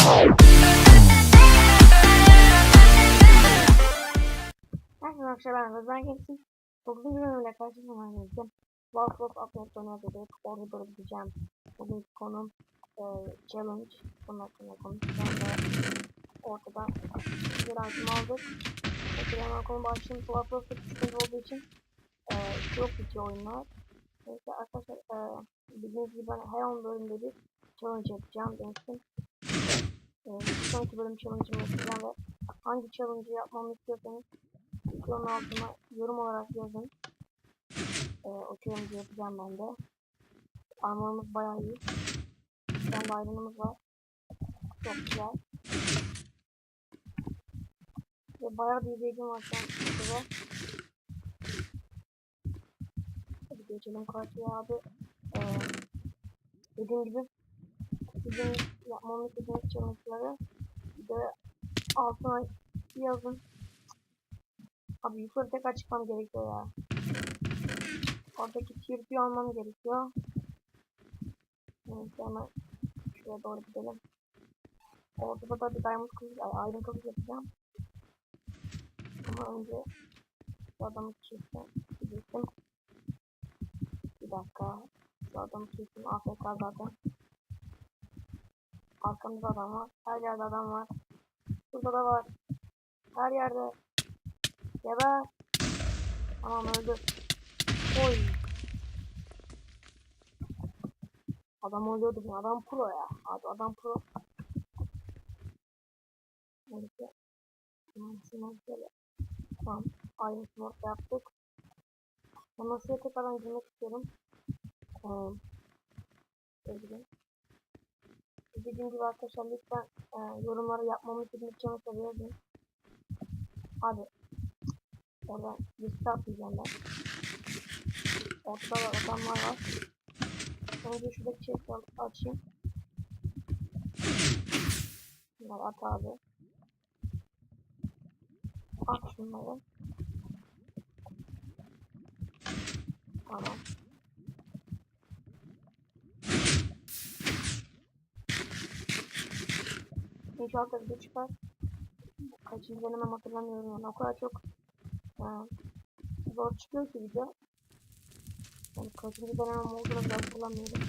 Herkese arkadaşlar ben Rıza Genç'im. 9. bölümüyle karşınızda arkadaşlar. Wolf of Upload oynadık. Orada doğru gideceğim. Bugünkü konum e, challenge. Bunun hakkında konuşacağım ve ortada bir item aldık. Peki hemen konu başlayayım. Wolf of Upload olduğu için e, çok iyi oyunlar. Neyse arkadaşlar e, bildiğiniz gibi ben her 10 bölümde bir challenge yapacağım demiştim. Sonraki bölüm challenge'ımı yapacağım ve hangi challenge'ı yapmamı istiyorsanız videonun altına yorum olarak yazın. Ee, o challenge'ı yapacağım ben de. Armorumuz bayağı iyi. Tane de iron'ımız var. Çok güzel. Ve bayağı bir izleyicim var şu an size. Hadi geçelim karşıya abi. Ee, dediğim gibi sizin yapmamı istediğiniz challenge'ları de altına yazın. Abi yukarı tekrar çıkmam gerekiyor ya. Oradaki kirpi almam gerekiyor. Neyse hemen şuraya doğru gidelim. Orada da bir diamond kılıç, ay iron kılıç yapacağım. Ama önce şu adamı. Gidecektim. Bir dakika. Şu adamı kestim. AFK zaten. Arkamızda adam var. Her yerde adam var. Burada da var. Her yerde. Geber. Tamam öldü. Oy. Adam oluyordu bu. Adam pro ya. Abi adam pro. Neyse. Tamam şunu şöyle. Tamam. Aynı smart yaptık. Ama şuraya tekrardan girmek istiyorum. Tamam. Sevgilim. Dediğim gibi arkadaşlar lütfen e, yorumları yapmamı için yazın. Hadi. Oradan liste atlayacağım ben. Ortada da adamlar var. Önce şuradaki şey açayım. Bunları at abi. At şunları. Tamam. İnşallah video çıkar. Kaçıncı denemem hatırlamıyorum yani. O kadar çok e, zor çıkıyor ki video. Yani kaçıncı denemem olduğunu bile hatırlamıyorum.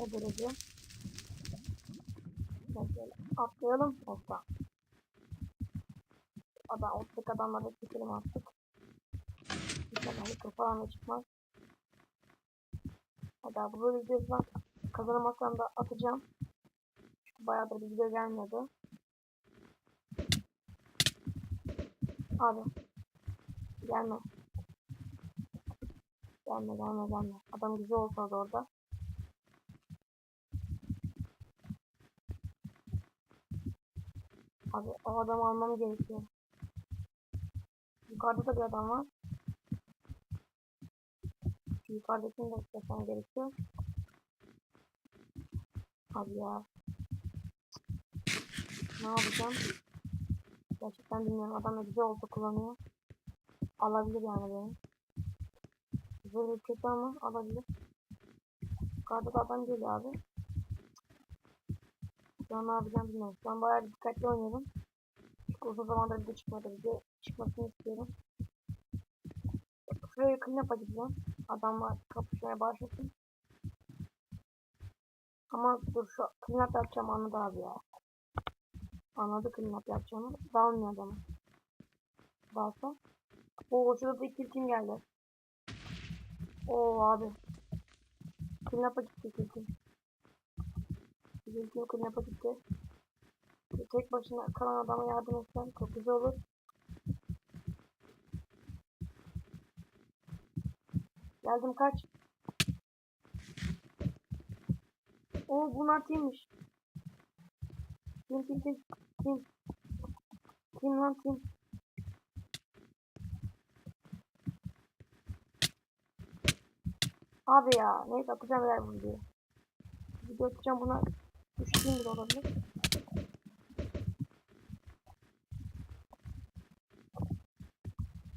O derece. Şöyle atlayalım. Hoppa. Adam, ortadaki adamları çekelim artık. İnşallah da çıkmaz. Hadi abi böyle videoyu ben kazanamazsam da atacağım. Çünkü bayağıdır bir video gelmedi. Abi. Gelme. Gelme gelme gelme. Adam güzel olsa da orada. Abi o adamı almam gerekiyor. Yukarıda da bir adam var. Şu yukarıdakini de yapmam gerekiyor. Abi ya. Ne yapacağım? Gerçekten bilmiyorum. Adam da güzel olsa kullanıyor. Alabilir yani beni. Böyle kötü ama alabilir. Yukarıda da adam geliyor abi. Şu an ne yapacağım bilmiyorum. Şu an bayağı dikkatli oynuyorum. Çünkü uzun zamandır video çıkmadı. Video çıkmasını istiyorum. Şuraya clean gideceğim. Adamlar kapışmaya başlasın. Ama dur şu clean up yapacağım anladı abi ya. Anladı clean up yapacağımı. Dalmıyor adamı. Dalsa. Oo şurada da iki kim geldi. Oo abi. Clean up'a gitti iki kim. Bizim kim clean up'a gitti. Bir tek başına kalan adama yardım etsen çok güzel olur. Geldim kaç. Oo bunlar kimmiş? Kim kim kim kim? Kim lan kim? Abi ya neyse atacağım ver bunu diye. Video atacağım buna düştüğüm bile olabilir.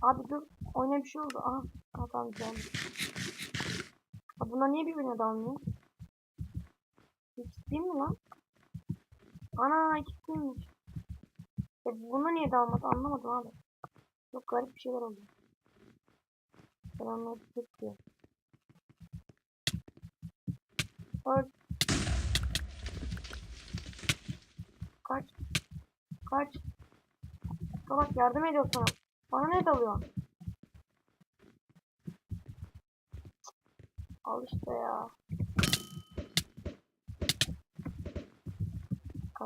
Abi dur oyuna bir şey oldu. Aha, güzel. Abi bunlar niye birbirine dalmıyor? Hiç değil mi lan? Ana ikisiymiş. E bunu niye dalmadı anlamadım abi. Çok garip bir şeyler oldu. Ben anladım diyor. Öl. Kaç. Kaç. Salak yardım ediyor sana. Bana ne dalıyor? Al işte ya.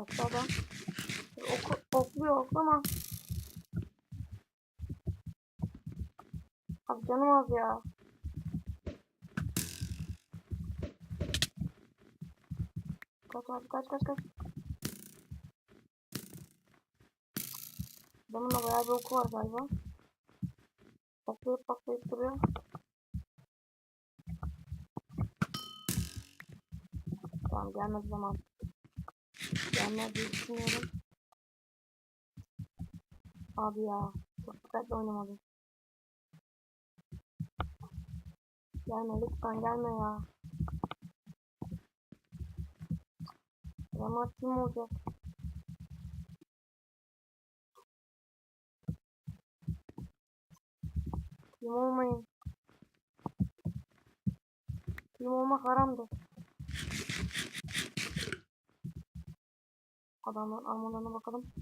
Kaçtı adam. Oku, okluyor oklama. Abi canım az ya. Kaç abi kaç kaç kaç. Adamın da bayağı bir oku var galiba. Patlayıp patlayıp duruyor. Tamam gelmez zaman. Gelmez diye düşünüyorum. Abi ya. Çok dikkatli oynamadım. Gelme lütfen gelme ya. Ama kim olacak? Kim olmayın. Kim olmak haramdır. Adamların armalarına bakalım.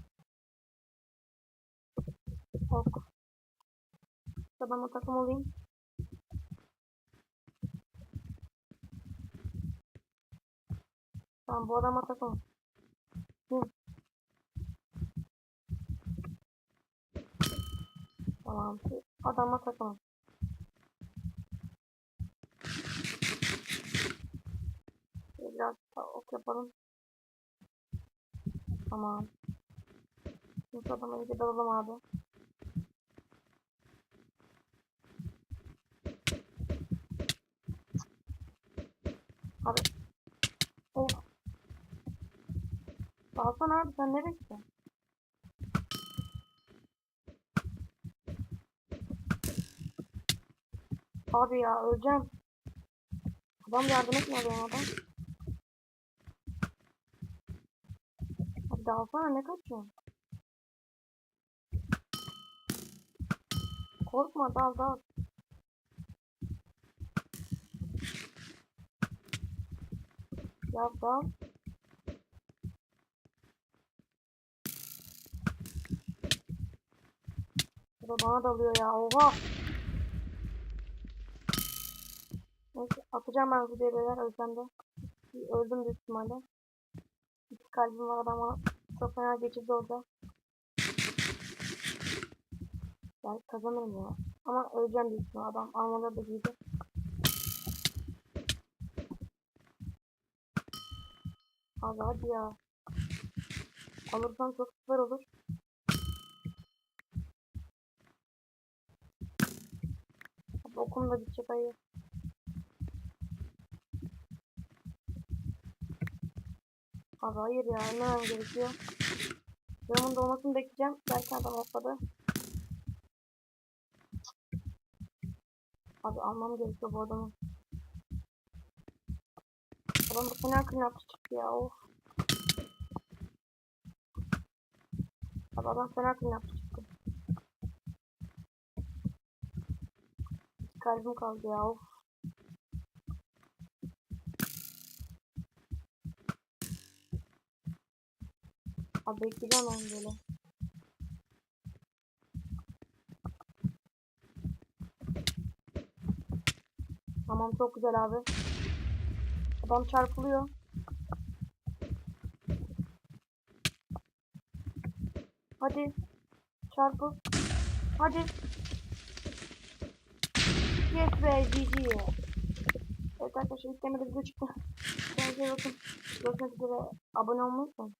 Ok. Adama takım olayım. Tamam bu adama takım. Hı. Tamam. Adama takım. Biraz ok yapalım. Tamam. Şimdi adama iyice dalalım abi. Abi. Of. Alsana abi sen nereye gittin? Abi ya öleceğim. Adam yardım etmiyor benim adam. Abi dalsana ne kaçıyorsun? Korkma dal dal. Ya dal. Bu da bana dalıyor ya oha. Neyse atacağım ben bu devreler ölsem de. Öldüm büyük ihtimalle. İki kalbim var adama çok fena geçici olacak. Yani kazanırım ya. Ama öleceğim büyük ihtimalle adam armaları da giydi. Abi hadi ya. Alırsam çok süper olur. Okum da bitecek hayır. Abi hayır ya ölmemem gerekiyor. Yorumun dolmasını bekleyeceğim. Belki adam atladı. Abi almam gerekiyor bu adamı. Adam da fena kırnaklı çıktı ya of. Abi adam fena kırnaklı çıktı. Kalbim kaldı ya of. Abi bekleyeceğim ben böyle. Tamam çok güzel abi. Adam çarpılıyor. Hadi. Çarpıl. Hadi. Yes be GG. Evet arkadaşlar ilk demede video çıktı. Kendinize bakın. Görüşmek üzere. Abone olmayı unutmayın.